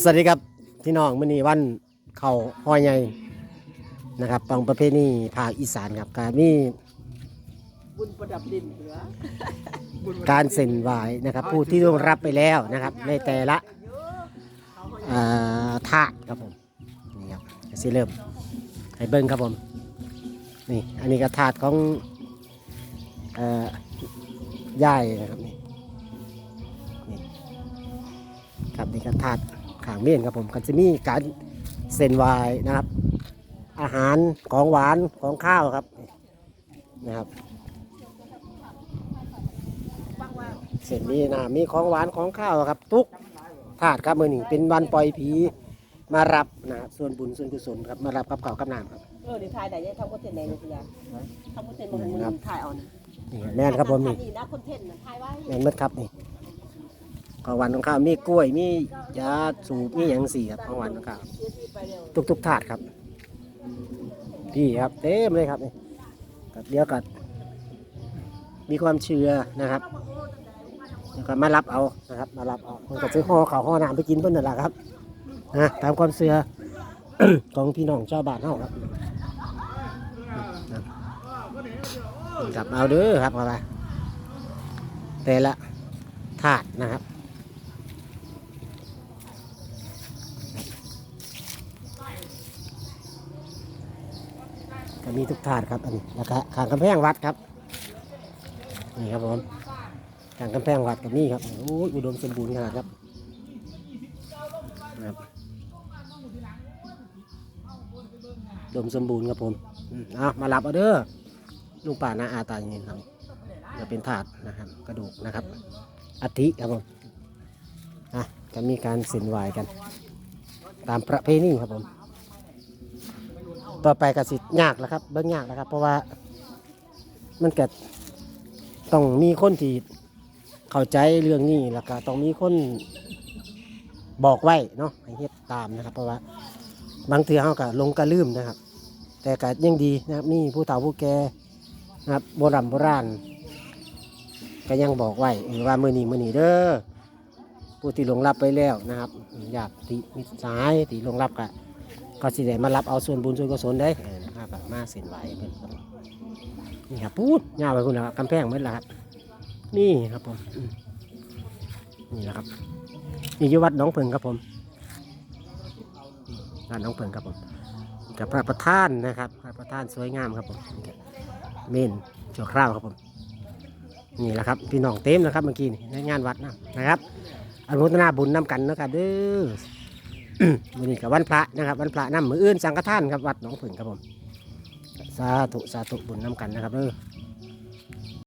สวัสดีครับพี่น้องมื้อนี้วันเขาห้อยใหญ่นะครับปังประเพณีภาคอีสานครับการมีบุญประดับดินเหลือการเซ็นไหวนะครับ ผู้ที่ร่วงรับไปแล้วนะครับ ในแต่ละเอ่อธาตุครับผมนี่ครับสิเริ่มให้เบิ้งครับผมนี่อันนี้ก็ธาตุของย่ายนะครับนี่นี่ครับนี่ก็ธาตุ ขางเมียนครับผมก็จะมีการเซ็นไหวายนะครับ อาหารของหวานของข้าวครับนะครับเสร็จมีนะมีของหวานของข้าวครับ ทุกถาดครับมือนี้เป็นวันปล่อยผีมารับนะส่วนบุญส่วนกุศลครับมารับกับข้าวกับน้ำครับเออเดี๋ยวถ่ายได้ยังทำคอนเทนต์ในนิตยาทำคอนเทนต์มันมันถ่ายเอานะนี่แม่นครับผมนี่นี่นะคอนเทนต์นะถ่ายไว้แม่นหมดครับนี่ของหวานของข้าวมีกล้วยมี ยาสูบมีอย่างสี่ครับของวานของข้าวเสียชีวิตไปเร็วทุกทุกถาดครับพี่ครับเต็มเลยครับนี่ครับเดียวกัด มีความเชื่อนะครับแล้วก็มารับเอานะครับ มารับเอามันก็ซื้อห่อข้าวห่อน้ำไปกินเพิ่นนั่นแหละครับนะตามความเชื่อของพี่น้องชาวบ้านเฮาครับครับเอาเด้อครับเอาไปแต่ละถาดนะครับ ก็มีทุกถาดครับอันนี้แล้วก็ขางกำแพงวัดครับนี่ครับผมขางกำแพงวัดกับนี่ครับโอ้ยอุดมสมบูรณ์ขนาดครับครับดมสมบูรณ์ครับผมอืมเอามารับเอาเด้อลุงป่านาอาตาอย่างนี้ครับจะเป็นถาดนะครับกระดูกนะครับอัฐิครับผมอะจะมีการส้นไหวกัน ตามประเพณีครับผม ต่อไปก็สิยากแล้วครับเบิ่งยากแล้วครับ เพราะว่ามันเกิดต้องมีคนที่เข้าใจเรื่องนี้แล้วก็ต้องมีคนบอกไว้เนาะให้เฮ็ดตามนะครับ เพราะว่าบางเทือเฮาก็ลงก็ลืมนะครับ แต่ก็ยังดีนะครับมีผู้เฒ่าผู้แก่นะครับโบราณโบราณก็ยังบอกไว้ว่ามือนี้มือนี้เด้อผู้ที่ลงรับไปแล้วนะครับญาติมิตรสายที่ลงรับก็ ก็สิได้มารับเอาส่วนบุญส่วนกุศลได้นะครับแบบมาเส้นไหวเพิ่นนี่ครับพูดยาวไปคุณนะครับกำแพงเมื่อละครับ นี่ครับผมนี่แหละครับนี่อยู่วัดหน้องเพิงครับผมวัดหน้องเพิงครับผมกับพระประธานนะครับพระประธานสวยงามครับผมเมนชั่วคราวครับผมนี่แหละครับพี่น้องเต็มนะครับเมื่อกี้ในงานวัดนะนะครับอนุโมทนาบุญนำกันนะครับเด้อ วันนี้กับวันพระนะครับ วันพระน้ำมืออื่นสังฆทานครับวัดหนองผึ่งครับผม สาธุสาธุบุญน้ำกันนะครับเด้อ